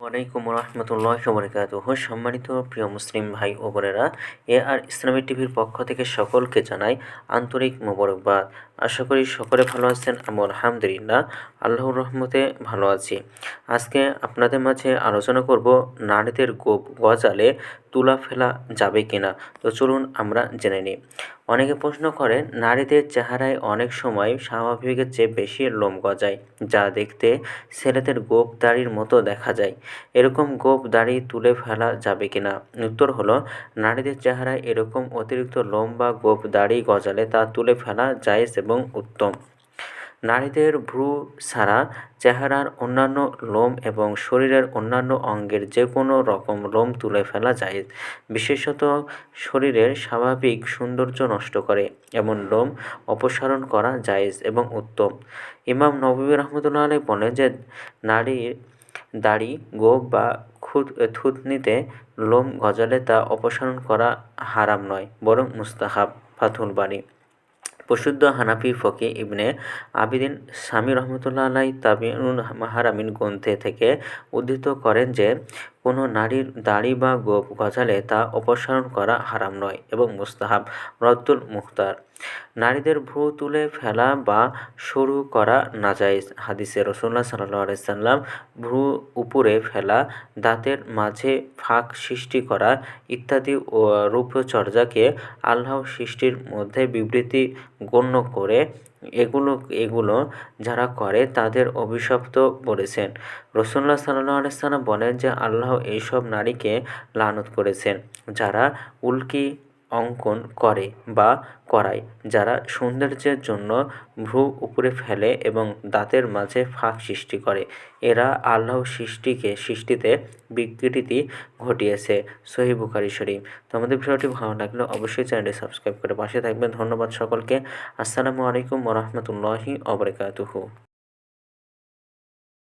ওয়ালাইকুম রহমতুল্লাহ সবরিকাত সম্মানিত প্রিয় মুসলিম ভাই ও বোনেরা, এ আর ইসলামী টিভির পক্ষ থেকে সকলকে জানাই আন্তরিক মোবারকবাদ। আশা করি সকলে ভালো আছেন আমি আলহামদুলিল্লাহ, আল্লাহর রহমতে ভালো আছি। আজকে আপনাদের মাঝে আলোচনা করব নারীদের গোপ গজালে তুলা ফেলা যাবে কিনা? তো চলুন আমরা জেনে নিই। অনেকে প্রশ্ন করেন, নারীদের চেহারায় অনেক সময় স্বাভাবিকের চেয়ে বেশি লোম গজায়, যা দেখতে ছেলেদের গোপ দাড়ির মতো দেখা যায়। এরকম গোপ দাড়ি তুলে ফেলা যাবে কিনা? উত্তর হলো, নারীদের চেহারায় এরকম অতিরিক্ত লোম বা গোপ দাড়ি গজালে তা তুলে ফেলা জায়েজ এবং উত্তম। নারীদের ভ্রু ছাড়া চেহারার অন্যান্য লোম এবং শরীরের অন্যান্য অঙ্গের যে কোনো রকম লোম তুলে ফেলা যায়। বিশেষত শরীরের স্বাভাবিক সৌন্দর্য নষ্ট করে, এমন লোম অপসারণ করা জায়েজ এবং উত্তম। ইমাম নবী রহমতুল্লাহ আলাই বলেন যে নারীর দাড়ি গোপ বা খুদ, থুতনিতে লোম গজালে তা অপসারণ করা হারাম নয়, বরং মুস্তাহাব ফাথুল বাড়ি প্রসিদ্ধ হানাফি ফকি ইবনে আবিদিন স্বামী রহমতুল্লাহ আলাই তাবিউন মাহারামিন গ্রন্থে থেকে উদ্ধৃত করেন যে, কোনো নারীর দাড়ি বা গোপ গজালে তা অপসারণ করা হারাম নয় এবং মুস্তাহাব রদ্দুল মুখতার। নারীদের ভ্রু তুলে ফেলা বা শুরু করা নাজাইজ হাদিসে রসুল্লাহ সাল্লাহ আলাইসাল্লাম ভ্রু উপরে ফেলা, দাঁতের মাঝে ফাঁক সৃষ্টি করা ইত্যাদি রূপচর্যাকে আল্লাহ সৃষ্টির মধ্যে বিবৃতি গণ্য করে এগুলো এগুলো যারা করে তাদের অভিশপ্ত বলেছেন। রসুল্লাহ সাল্লাহ আলাইসাল্লাম বলেন যে আল্লাহ এইসব নারীকে লানত করেছেন, যারা উল্কি অঙ্কন করে বা করায়, যারা সৌন্দর্যের জন্য ভ্রু উপরে ফেলে এবং দাঁতের মাঝে ফাঁক সৃষ্টি করে। এরা আল্লাহ সৃষ্টিকে, সৃষ্টিতে বিকৃতি ঘটিয়েছে। সহি বুখারি শরীফ। তো আমাদের ভিডিওটি ভালো লাগলে অবশ্যই চ্যানেলটি সাবস্ক্রাইব করে পাশে থাকবেন। ধন্যবাদ সকলকে। আসসালামু আলাইকুম ওরহমতুল্লাহি অবরকাতুহু